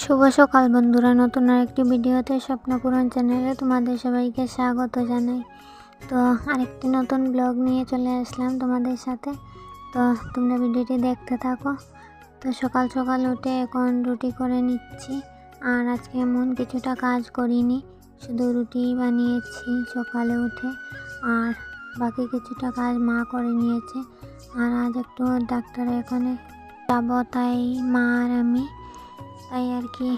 শুভ সকাল বন্ধুরা, নতুন আরেকটি ভিডিওতে স্বপ্নপূরণ চ্যানেলে তোমাদের সবাইকে স্বাগত জানাই। তো আরেকটি নতুন ব্লগ নিয়ে চলে আসলাম তোমাদের সাথে। তো তোমরা ভিডিওটি দেখতে থাকো। তো সকাল সকাল উঠে এখন রুটি করে নিচ্ছি। আর আজকে এমন কিছুটা কাজ করিনি, শুধু রুটি বানিয়েছি সকালে উঠে। আর বাকি কিছুটা কাজ মা করে নিয়েছে। আর আজ একটু ডাক্তারের এখানে যাব, তাই মা আর আমি তাই আর কি,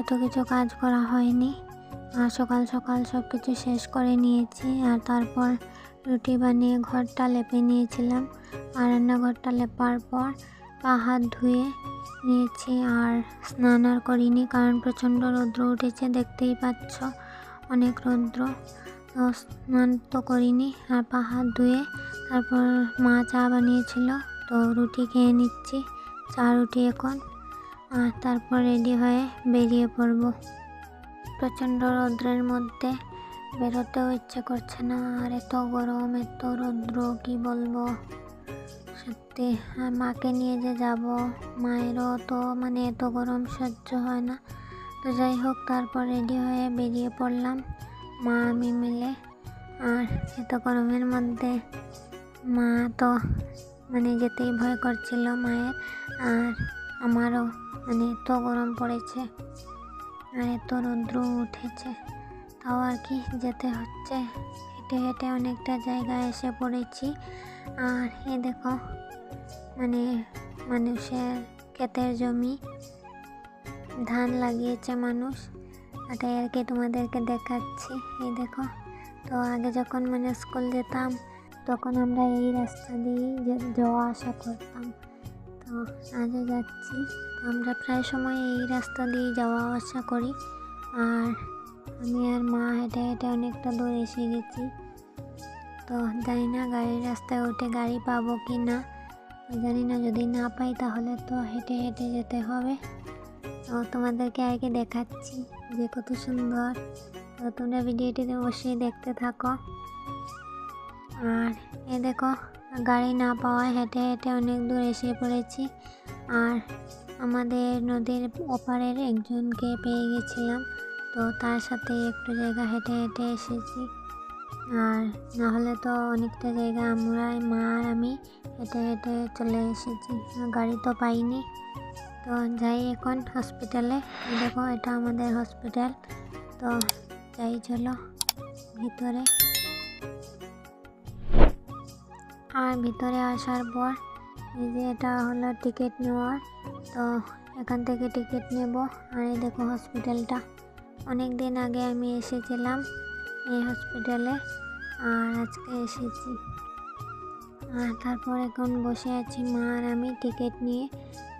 এত কিছু কাজ করা হয়নি। আর সকাল সকাল সব কিছু শেষ করে নিয়েছি, আর তারপর রুটি বানিয়ে ঘরটা লেপে নিয়েছিলাম। আর রান্নাঘরটা লেপার পর পা হাত ধুয়ে নিয়েছি, আর স্নান আর করিনি কারণ প্রচণ্ড রৌদ্র উঠেছে, দেখতেই পাচ্ছ অনেক রৌদ্র। স্নান তো করিনি, আর পা হাত ধুয়ে তারপর মা চা বানিয়েছিল, তো রুটি খেয়ে নিচ্ছি, চা রুটি এখন। আর তারপর রেডি হয়ে বেরিয়ে পড়ব। প্রচণ্ড রৌদ্রের মধ্যে বেরোতেও ইচ্ছে করছে না, আর এত গরম, এত রৌদ্র, কি বলব? সত্যি, আর মাকে নিয়ে যে যাব, মায়েরও তো মানে এত গরম সহ্য হয় না। তো যাই হোক, তারপর রেডি হয়ে বেরিয়ে পড়লাম, মা, আমি মিলে। আর এত গরমের মধ্যে মা তো মানে যেতেই ভয় করছিল মায়ের, আর আমারও মানে এত গরম পড়েছে আর এত রৌদ্র উঠেছে, তাও আর কি যেতে হচ্ছে। হেঁটে হেঁটে অনেকটা জায়গায় এসে পড়েছি। আর এ দেখো মানে মানুষের ক্ষেতের জমি, ধান লাগিয়েছে মানুষ। ওটাই আর কি তোমাদেরকে দেখাচ্ছি। এই দেখো, তো আগে যখন মানে স্কুল যেতাম, তখন আমরা এই রাস্তা দিয়েই যাওয়া আসা করতাম। তো আজও যাচ্ছি। আমরা প্রায় সময় এই রাস্তা দিয়ে যাওয়া আসা করি। আর আমি আর মা হেঁটে হেঁটে অনেকটা দূর এসে গেছি। তো জানি না গাড়ির রাস্তায় উঠে গাড়ি পাবো কি না। জানি না যদি না পাই তাহলে তো হেঁটে হেঁটে যেতে হবে। তো তোমাদেরকে আগে দেখাচ্ছি যে কত সুন্দর। তো তোমরা ভিডিওটিতে অবশ্যই দেখতে থাকো। আর এ দেখো গাড়ি না পাওয়ায় হেঁটে হেঁটে অনেক দূর এসে পড়েছি। আর আমাদের নদীর ওপারের একজনকে পেয়ে গেছিলাম। তো তার সাথে একটু জায়গা হেঁটে হেঁটে এসেছি। আর নাহলে তো অনেকটা জায়গা আমরা মা আর আমি হেঁটে হেঁটে চলে এসেছি। গাড়ি তো পাইনি। তো যাই এখন হসপিটালে। দেখো, এটা আমাদের হসপিটাল। তো যাই চলো ভিতরে। আর ভিতরে আসার পর এই যে এটা হলো টিকিট নেওয়ার, তো এখান থেকে টিকিট নেব। আর এই দেখো হসপিটালটা। অনেক দিন আগে আমি এসেছিলাম এই হসপিটালে, আর আজকে এসেছি। আর তারপর এখন বসে আছি মা আর আমি টিকিট নিয়ে।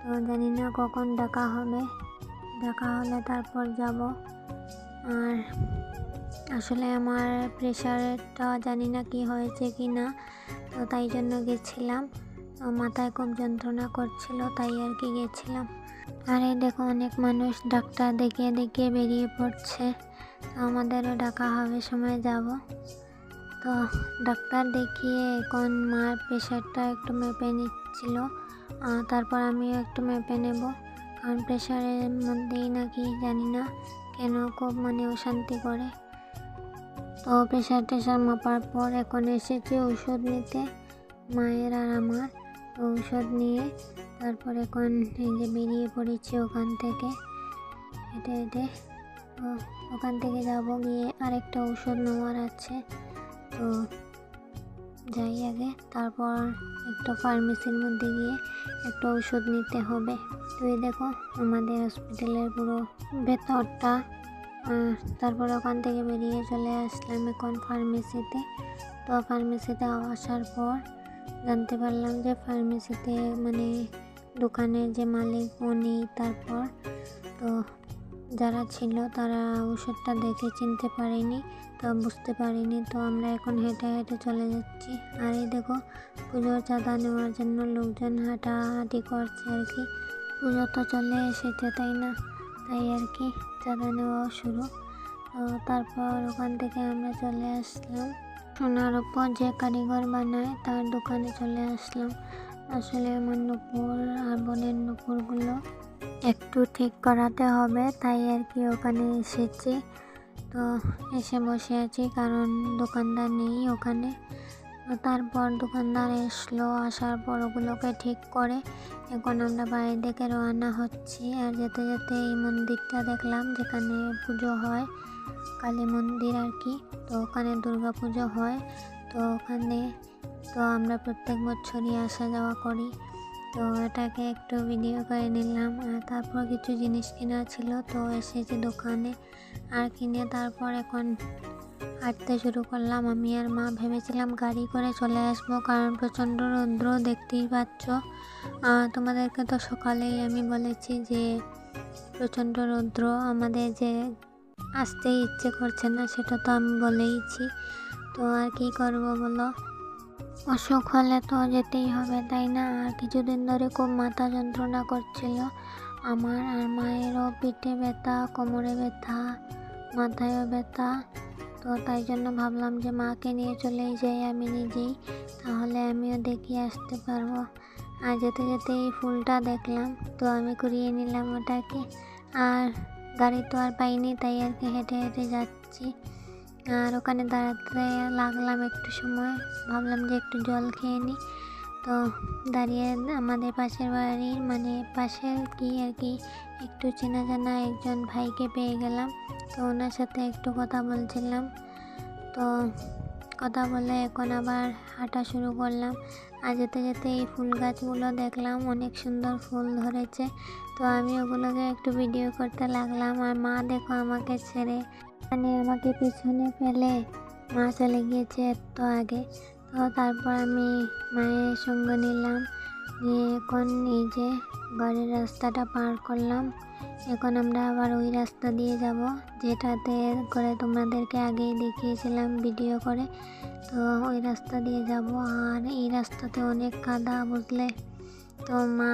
তো জানি না কখন ডাকা হবে। ডাকা হলে তারপর যাব। আর আসলে আমার প্রেশারটা জানি না কি হয়েছে কি না। তো তাই জন্য গেছিলাম। মাথায় খুব যন্ত্রণা করছিল, তাই আর কি গেছিলাম। আর দেখো, অনেক মানুষ ডাক্তার দেখিয়ে দেখিয়ে বেরিয়ে পড়ছে। আমাদেরও ডাকা হবে, সময় যাব। তো ডাক্তার দেখিয়ে এখন মার প্রেশারটা একটু মেপে নিচ্ছিল। তারপর আমিও একটু মেপে নেব। কারণ প্রেশারের মধ্যেই নাকি জানি না কেন খুব মানে অশান্তি করে। তো প্রেশার টেশার মাপার পর এখন এসেছি ঔষধ নিতে। মায়ের আর আমার ঔষধ নিয়ে। তারপর এখন এই যে বেরিয়ে পড়েছি ওখান থেকে। হেঁটে হেঁটে। তো ওখান থেকে যাব গিয়ে আরেকটা ঔষধ নেওয়ার আছে। তো যাই আগে। তারপর একটা ফার্মেসির মধ্যে গিয়ে একটা ওষুধ নিতে হবে। তুই দেখো, আমাদের হসপিটালের পুরো ভেতরটা তারপর ওখান থেকে বেরিয়ে চলে আসলাম এখন ফার্মেসিতে তো ফার্মেসিতে আসার পর জানতে পারলাম যে ফার্মেসিতে মানে দোকানের যে মালিক নেই তারপর তো যারা ছিল তারা ওষুধটা দেখে চিনতে পারেনি তো বুঝতে পারিনি। তো আমরা এখন হেঁটে হেঁটে চলে যাচ্ছি। আর এই দেখো পুজোর চাঁদা নেওয়ার জন্য লোকজন হাঁটাহাঁটি করছে আর কি। পুজো তো চলে এসেছে, তাই না? তাই আর কি চাঁদা নেওয়াও শুরু। তারপর ওখান থেকে আমরা চলে আসলাম। সোনার ওপর যে কারিগর বানায় তার দোকানে চলে আসলাম। আসলে আমার নুপুর আর বোনের নুপুরগুলো একটু ঠিক করাতে হবে, তাই আর কি ওখানে এসেছি। তো এসে বসে আছি, কারণ দোকানদার নেই ওখানে। তারপর দোকানদার এসলো, আসার পর ওগুলোকে ঠিক করে এখন আমরা বাড়ির দিকে রওনা হচ্ছি আর যেতে যেতে এই মন্দিরটা দেখলাম যেখানে পুজো হয়, কালী মন্দির আর কি। তো ওখানে দুর্গা পুজো হয়। তো ওখানে তো আমরা প্রত্যেক বছরই আসা যাওয়া করি। তো এটাকে একটু ভিডিও করে নিলাম। আর তারপর কিছু জিনিস কেনা ছিল, তো এসেছি দোকানে। আর কিনে তারপর এখন হাঁটতে শুরু করলাম। আমি আর মা ভেবেছিলাম গাড়ি করে চলে আসব, কারণ প্রচণ্ড রৌদ্র, দেখতেই পাচ্ছ। তোমাদেরকে তো সকালেই আমি বলেছি যে, প্রচণ্ড রৌদ্র, আমাদের যে আসতেই ইচ্ছে করছে না, সেটা তো আমি বলেইছি। তো আর কি করব বলো? অসুখ হলে তো যেতেই হবে, তাই না? আর কিছুদিন ধরে খুব মাথা যন্ত্রণা করছিল। আমার আর মায়েরও পিঠে ব্যথা, কোমরে ব্যথা, মাথায়ও ব্যথা। তো তাই জন্য ভাবলাম যে মাকে নিয়ে চলেই যাই আমি নিজেই। তাহলে আমিও দেখি আসতে পারব। আর যেতে যেতে এই ফুলটা দেখলাম, তো আমি করিয়ে নিলাম ওটাকে। আর গাড়ি তো আর পাইনি, তাই আর কি হেঁটে হেঁটে যাচ্ছি। আর ওখানে দাঁড়াতে লাগলাম একটু সময়, ভাবলাম যে একটু জল খেয়ে নিই। তো দাঁড়িয়ে আমাদের পাশের বাড়ির মানে পাশের কি আর কি, একটু চেনা জানা একজন ভাইকে পেয়ে গেলাম। তো ওনার সাথে একটু কথা বলছিলাম। তো কথা বলে এখন আবার হাঁটা শুরু করলাম। আর যেতে যেতে এই ফুল গাছগুলো দেখলাম, অনেক সুন্দর ফুল ধরেছে। তো আমি ওগুলোকে একটু ভিডিও করতে লাগলাম। আর মা দেখো আমাকে ছেড়ে মানে আমাকে পিছনে ফেলে মা চলে গিয়েছে এত আগে। তো তারপর আমি মায়ের সঙ্গে নিলাম। নিয়ে এখন এই যে ঘরের রাস্তাটা পার করলাম। এখন আমরা আবার ওই রাস্তা দিয়ে যাব, যেটাতে করে তোমাদেরকে আগেই দেখিয়েছিলাম ভিডিও করে। তো ওই রাস্তা দিয়ে যাব, আর এই রাস্তাতে অনেক কাদা বুঝলে। তো মা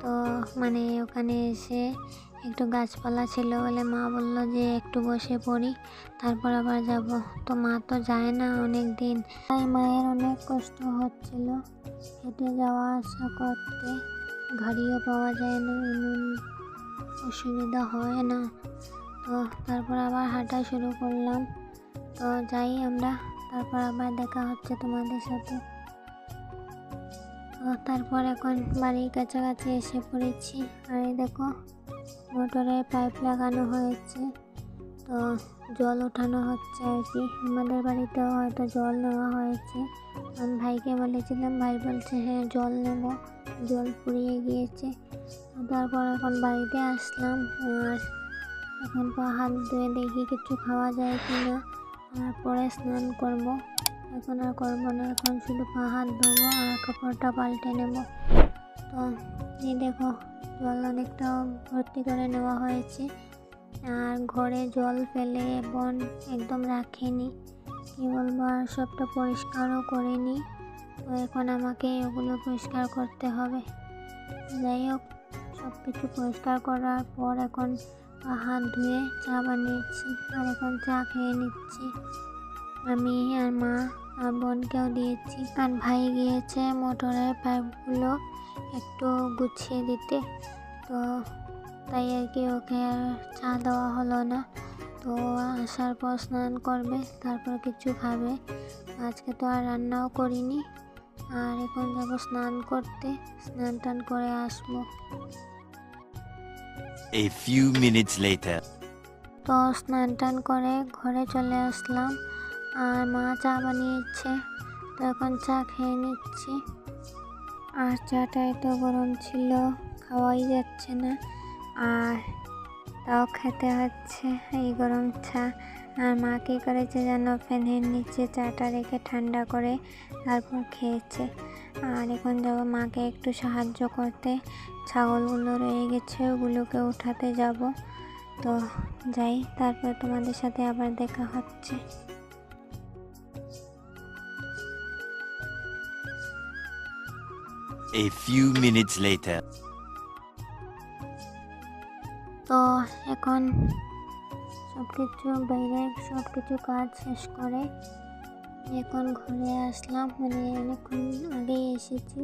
তো মানে ওখানে এসে একটু গাছপালা ছিল বলে মা বলল যে একটু বসে পড়ি, তারপর আবার যাব। তো মা তো যায় না অনেক দিন তাই মায়ের অনেক কষ্ট হচ্ছিল। হেঁটে যাওয়া আসা করতে। গাড়িও পাওয়া যায় না, এমন অসুবিধা হয় না। তো তারপর আবার হাঁটা শুরু করলাম। তো যাই আমরা, তারপর আবার দেখা হচ্ছে তোমাদের সাথে। তারপর এখন বাড়ির কাছাকাছি এসে পড়েছি। আর দেখো, মোটরে পাইপ লাগানো হয়েছে। তো জল ওঠানো হচ্ছে আর কি। আমাদের বাড়িতেও হয়তো জল নেওয়া হয়েছে। আমি ভাইকে বলেছিলাম, ভাই বলছে হ্যাঁ জল নেব। জল পুড়িয়ে গিয়েছে। তারপর এখন বাড়িতে আসলাম। আর এখন তো হাত ধুয়ে দেখি কিছু খাওয়া যায় কি না আর পরে স্নান করব। এখন আর করব না, এখন শুধু পা হাত ধোবো আর কাপড়টা পাল্টে নেব। তো এই দেখো, জল অনেকটা ভর্তি করে নেওয়া হয়েছে। আর ঘরে জল ফেলে বন একদম রাখেনি। কী বলব, আর সবটা পরিষ্কারও করিনি। তো এখন আমাকে ওগুলো পরিষ্কার করতে হবে। যাই হোক সব কিছু পরিষ্কার করার পর এখন হাত ধুয়ে চা বানিয়েছি। আর এখন চা খেয়ে নিচ্ছি। আমি আর মা বোনকেও দিয়েছি। আর ভাই গিয়েছে মোটরের পাইপগুলো একটু গুছিয়ে দিতে। তো তাই আর কি ওকে আর চা দেওয়া হলো না। তো আসার পর স্নান করবে তারপর কিছু খাবে। আজকে তো আর রান্নাও করিনি। আর এখন যাব স্নান করতে। স্নান টান করে আসব। A few minutes later. তো স্নান টান করে ঘরে চলে আসলাম। আর মা চা বানিয়েছে। তো এখন চা খেয়ে নিচ্ছি। আর চাটা এত গরম ছিল, খাওয়াই যাচ্ছে না। আর তাও খেতে হচ্ছে এই গরম চা। আর মা কী করেছে যেন ফ্যানের নিচে চাটা রেখে ঠান্ডা করে তারপর খেয়েছে। আর এখন যাব মাকে একটু সাহায্য করতে। ছাগলগুলো রয়ে গেছে, ওগুলোকে উঠাতে যাব। তো যাই, তারপর তোমাদের সাথে আবার দেখা হচ্ছে। A few minutes later. তো এখন সব কিছু বাইরে সব কিছু কাজ শেষ করে এখন ঘরে আসলাম। মানে অনেকক্ষণ আগেই এসেছি।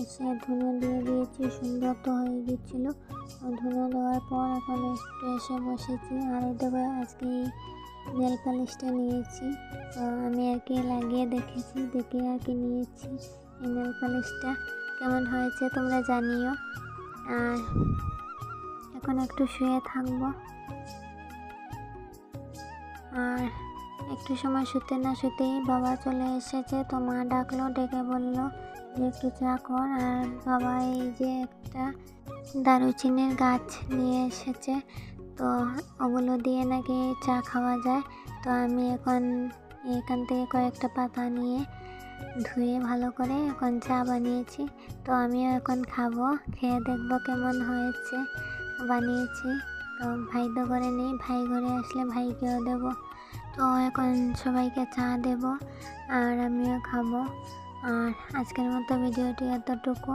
এসে ধুনো দিয়ে দিয়েছি, সুন্দর তো হয়ে গেছিল ধুনো দেওয়ার পর এখন একটু এসে বসেছি। আর দেখো আজকে নেল পালিশটা নিয়েছি। তো আমি আর কি লাগিয়ে দেখেছি দেখে আর কি নিয়েছি এই নেল পালিশটা কেমন হয়েছে তোমরা জানিও। আর এখন একটু শুয়ে থাকব। আর একটু সময় শুতে না শুতেই বাবা চলে এসেছে। তো মা ডাকলো, ডেকে বলল যে একটু চা কর। আর বাবা এই যে একটা দারুচিনির গাছ নিয়ে এসেছে। তো ওগুলো দিয়ে নাকি চা খাওয়া যায়। তো আমি এখন এখান থেকে কয়েকটা পাতা নিয়ে ধুয়ে ভালো করে এখন চা বানিয়েছি। তো আমিও এখন খাব, খেয়ে দেখব কেমন হয়েছে। বানিয়েছি। তো ভাই তো ঘরে নেই, ভাই ঘরে আসলে ভাইকেও দেবো। তো এখন সবাইকে চা দেব আর আমিও খাব। আর আজকের মতো ভিডিওটি এতটুকু।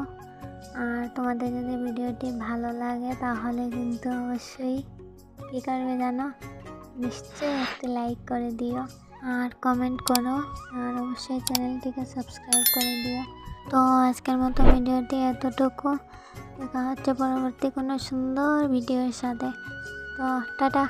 আর তোমাদের যদি ভিডিওটি ভালো লাগে তাহলে কিন্তু অবশ্যই কী করবে জানো? নিশ্চয়ই একটি লাইক করে দিও। আর কমেন্ট করো। আর অবশ্যই চ্যানেলটিকে সাবস্ক্রাইব করে দিও। তো আজকের মতো ভিডিওটি এতটুকু। দেখা হচ্ছে পরবর্তী কোনো সুন্দর ভিডিওর সাথে। তো টাটা।